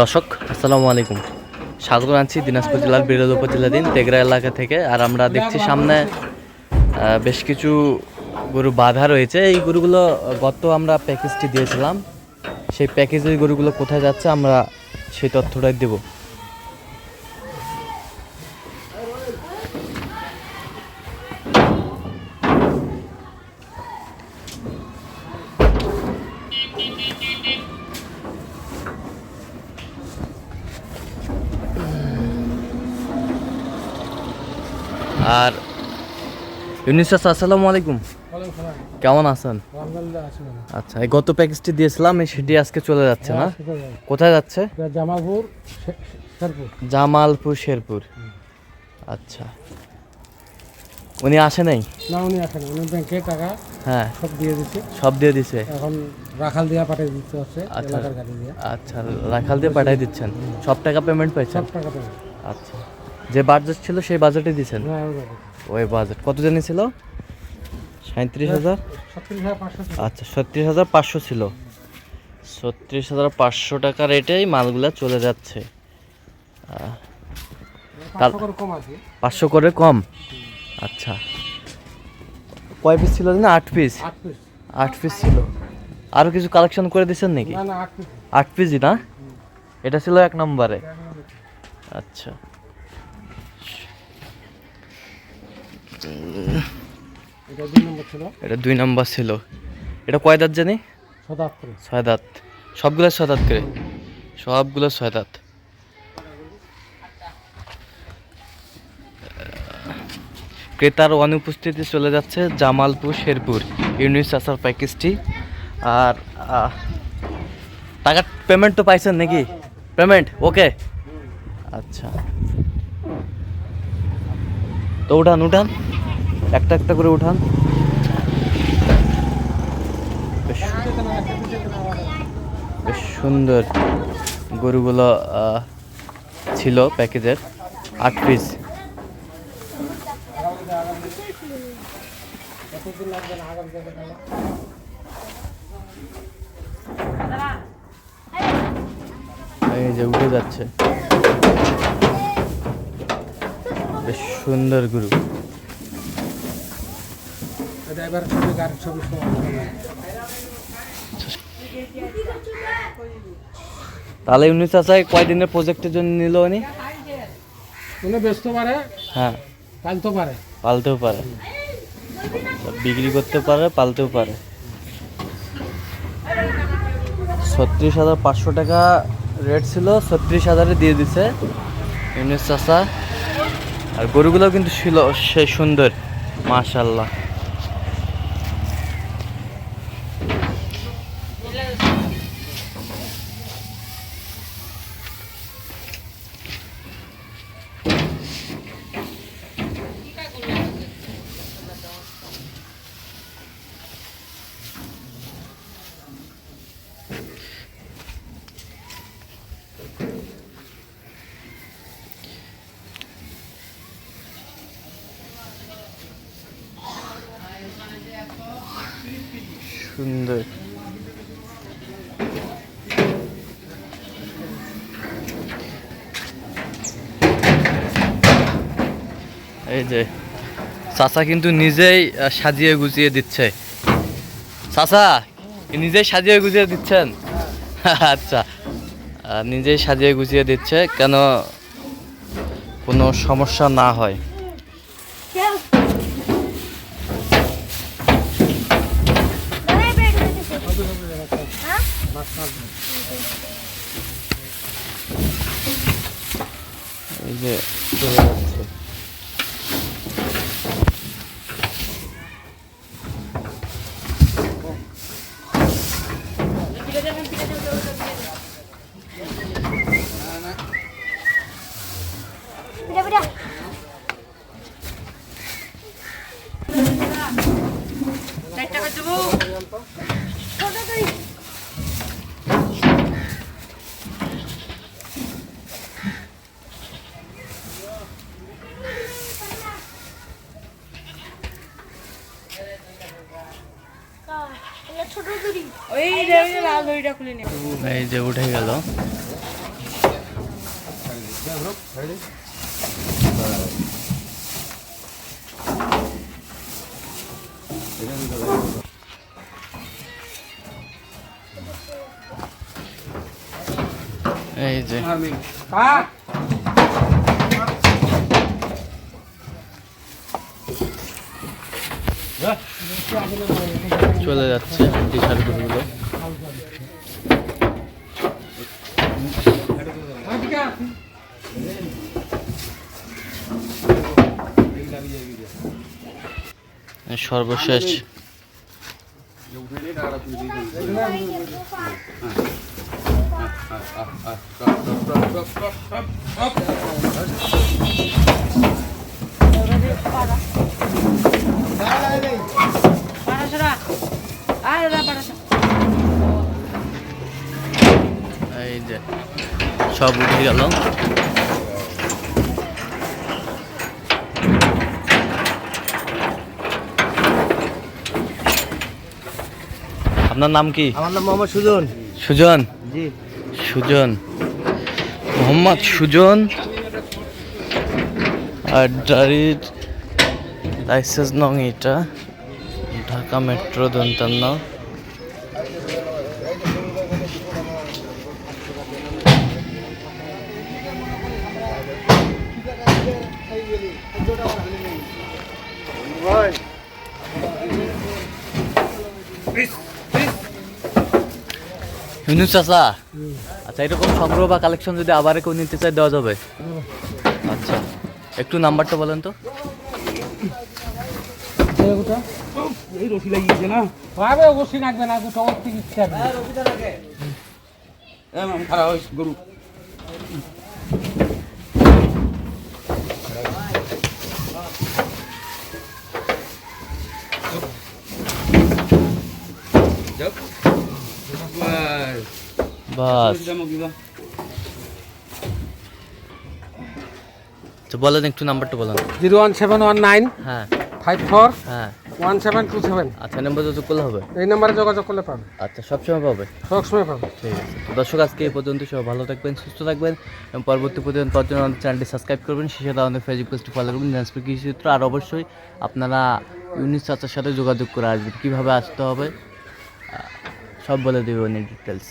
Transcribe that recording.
দর্শক, আসসালামু আলাইকুম। স্বাগত জানছি দিনাজপুর জেলার বিরল উপজেলাধীন তেগরা এলাকা থেকে। আর আমরা দেখছি সামনে বেশ কিছু গরু বাধা রয়েছে। এই গরুগুলো গত আমরা প্যাকেজটি দিয়েছিলাম। সেই প্যাকেজের গরুগুলো কোথায় যাচ্ছে আমরা সেই তথ্যটাই দেব। আর ইউনিস আসসালামু আলাইকুম। কেমন আছেন? আচ্ছা এই গত প্যাকেজটি দিয়েছিলাম এই সেটি আজকে চলে যাচ্ছে না? কোথায় যাচ্ছে? জামালপুর শেরপুর। জামালপুর শেরপুর। আচ্ছা। উনি আসে নাই? না উনি আসেন উনি ব্যাংকে টাকা হ্যাঁ। সব দিয়ে দিচ্ছে সব দিয়ে দিছে? এখন রাখাল দিয়া পাঠিয়ে দিতে হচ্ছে আচ্ছা। এলাকার গাড়ি দিয়ে। আচ্ছা রাখাল দিয়ে পাঠিয়ে দিচ্ছেন। সব টাকা পেমেন্ট পাইছেন? সব টাকা পেয়ে আচ্ছা। যে বাজেট ছিল সেই বাজেটে দিচ্ছেন হ্যাঁ ওই বাজেট কত জানি ছিল? সাঁত্রিশ হাজার। আচ্ছা ছত্রিশ হাজার পাঁচশো ছিল। ছত্রিশ হাজার পাঁচশো টাকা রেটেই মালগুলা চলে যাচ্ছে। পাঁচশো করে কম আচ্ছা। কয় পিস ছিল না আট পিস আট পিস ছিল। আরও কিছু কালেকশন করে দিচ্ছেন নাকি? আট পিসই না? এটা ছিল এক নম্বরে। আচ্ছা। এটা দুই নম্বর ছিল। এটা কয় দাঁত জানি? ছয় দাঁত সবগুলো ছয় দাঁত করে? সবগুলো ছয় দাঁত। ক্রেতার অনুপস্থিতি চলে যাচ্ছে জামালপুর শেরপুর ইউনিট চাষার প্যাকেজটি। আর টাকার পেমেন্ট তো পাইছেন নাকি? পেমেন্ট ওকে আচ্ছা। তো উঠান উঠান। একটা একটা করে উঠান। বেশ। সুন্দর গরুগুলো ছিল প্যাকেজের। আট পিস এই যে উঠে যাচ্ছে। বেশ সুন্দর গরু। ড্রাইভার ছবি গাড়ির ছবি তাহলে উনি চাচাই কয়দিনের প্রজেক্টের জন্য নিল উনি? উনি বেচতে পারে। হ্যাঁ। পালতে পারে। পালতেও পারে। বিক্রি করতে পারে পালতেও পারে। ছত্রিশ হাজার পাঁচশো টাকা রেট ছিল ছত্রিশ হাজারে দিয়ে দিছে ইউনিস চাষা আর গরুগুলো কিন্তু ছিল সে সুন্দর মাশাল্লাহ সুন্দর। এই যে, চাচা কিন্তু নিজেই সাজিয়ে গুছিয়ে দিচ্ছে। চাচা নিজেই সাজিয়ে গুছিয়ে দিচ্ছেন? আচ্ছা নিজেই সাজিয়ে গুছিয়ে দিচ্ছে, কেন কোনো সমস্যা না হয়। এই যে চলে যাচ্ছে ছোট দড়ি ওই যে ওই যে এই যে উঠে গেল। এই যে। কাক চলে যাচ্ছে টি শার্ট গরুগুলো এদিকে আসুন। সর্বশেষ বারোশো এই যে সব উঠে গেল। আপনার নাম কি? আমার নাম মোহাম্মদ সুজন। সুজন? জি। সুজন। মোহাম্মদ সুজন। আর গাড়ির লাইসেন্স নং এটা। ঢাকা মেট্রো দন্তান্ন। হিনু চাচা আচ্ছা এরকম সংগ্রহ বা কালেকশন যদি আবার কেউ নিতে চায়, দেওয়া যাবে। আচ্ছা একটু নাম্বারটা বলেন তো। এই এই রশি লাগিয়েছে না? পাবে অবশ্যই রাখবে না গোটা ওর থেকে ইচ্ছে খারাপ হয়েছে গরু। বাস। তো বলেন একটু নাম্বারটা বলেন zero one seven one nine হ্যাঁ। ফাইভ ফোর হ্যাঁ। ওয়ান সেভেন টু সেভেন আচ্ছা নাম্বার যোগাযোগ করলে হবে? এই নাম্বারে যোগাযোগ করলে পাবে। আচ্ছা সবসময় পাবে? সবসময় পাবে। ঠিক আছে। দর্শক আজকে এই পর্যন্ত সবাই ভালো থাকবেন সুস্থ থাকবেন এবং পরবর্তী পাওয়ার জন্য আমাদের চ্যানেলটি সাবস্ক্রাইব করবেন সেই সাথে আমাদের ফেসবুক পেজটি ফলো করবেন আর অবশ্যই আপনারা ইউনিস চাচার সাথে যোগাযোগ করে আসবেন কীভাবে আসতে হবে সব বলে দেবেন ডিটেলস